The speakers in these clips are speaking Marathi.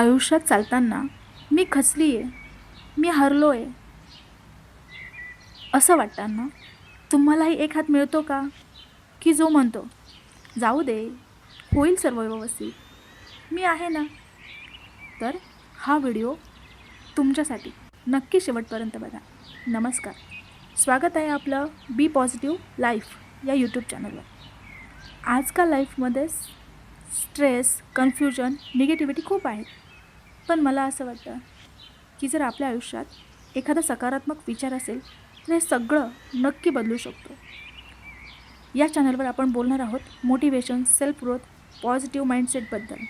आयुष्यात चालताना मी खचली आहे मी हरलो आहे असं वाटताना तुम्हालाही एक हात मिळतो का? की जो म्हणतो जाऊ दे होईल सर्व व्यवस्थित. मी आहे ना? तर हा व्हिडिओ तुमच्यासाठी नक्की शेवटपर्यंत बघा. नमस्कार. स्वागत आहे आपलं बी पॉझिटिव्ह लाईफ या यूट्यूब चॅनलवर आजकाल लाईफमध्ये स्ट्रेस कन्फ्युजन निगेटिव्हिटी खूप आहे पण मला असं वाटतं की जर आपल्या आयुष्यात एखादा सकारात्मक विचार असेल तर हे सगळं नक्की बदलू शकतो. या चॅनलवर आपण बोलणार आहोत मोटिवेशन सेल्फ ग्रोथ पॉझिटिव्ह माइंडसेटबद्दल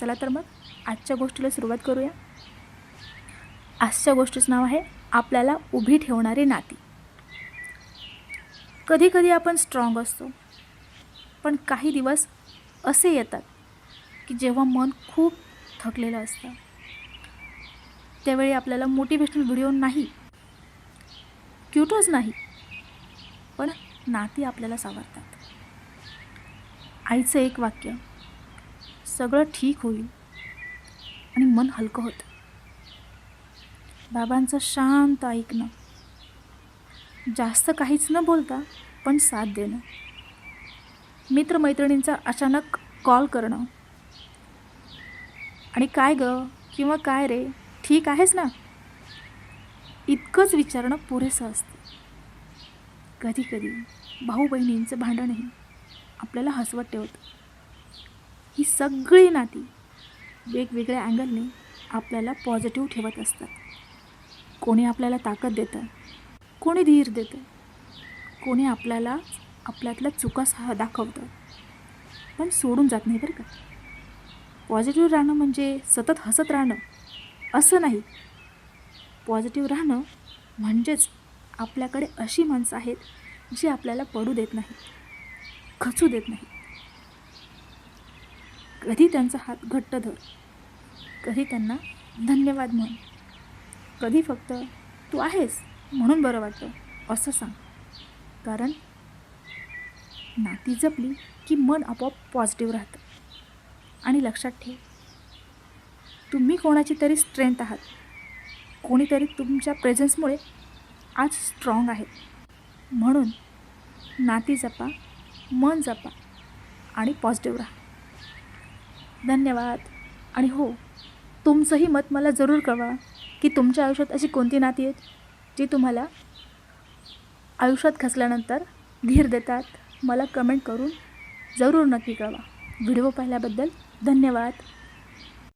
चला तर मग आजच्या गोष्टीला सुरुवात करूया. आजच्या गोष्टीचं नाव आहे आपल्याला उभी ठेवणारी नाती. कधीकधी आपण स्ट्रॉंग असतो पण काही दिवस असे येतात की जेव्हा मन खूप थकलेलं असतं. त्यावेळी आपल्याला मोटिवेशनल व्हिडिओ नाही. क्यूटच नाही. पण नाती आपल्याला सावरतात. आईचं एक वाक्य सगळं ठीक होईल आणि मन हलकं होतं. बाबांचं शांत ऐकणं. जास्त काहीच न बोलता पण साथ देणं. मित्रमैत्रिणींचा अचानक कॉल करणं. आणि काय गं? किंवा काय रे? ठीक आहेस ना? इतकंच विचारणं पुरेसं असतं. कधी कधी भाऊ बहिणींचं भांडणही आपल्याला हसवत ठेवतं. ही सगळी नाती वेगवेगळ्या अँगलने आपल्याला पॉझिटिव्ह ठेवत असतात. कोणी आपल्याला ताकद देतं कोणी धीर देतं कोणी आपल्याला आपल्यातल्या चुका सहा दाखवतं. पण सोडून जात नाही बरं का? पॉझिटिव्ह राहणं म्हणजे सतत हसत राहणं. असं नाही. पॉझिटिव्ह राहणं म्हणजेच आपल्याकडे अशी माणसं आहेत जी आपल्याला पडू देत नाही खचू देत नाही कधी त्यांचा हात घट्ट धर कधी त्यांना धन्यवाद म्हण कधी फक्त तू आहेस म्हणून बरं वाटतं असं सांग. कारण नाती जपली की मन आपोआप पॉझिटिव्ह राहतं. आणि लक्षात ठेव तुम्ही कोणाची तरी स्ट्रेंथ आहात. कोणीतरी तुमच्या प्रेझेन्समुळे आज स्ट्रॉंग आहे. म्हणून नाती जपा मन जपा आणि पॉझिटिव्ह राहा. धन्यवाद. आणि हो तुमचंही मत मला जरूर कळवा की तुमच्या आयुष्यात अशी कोणती नाती आहेत जी तुम्हाला आयुष्यात खचल्यानंतर धीर देतात. मला कमेंट करून जरूर नक्की कळवा. व्हिडिओ पाहिल्याबद्दल धन्यवाद.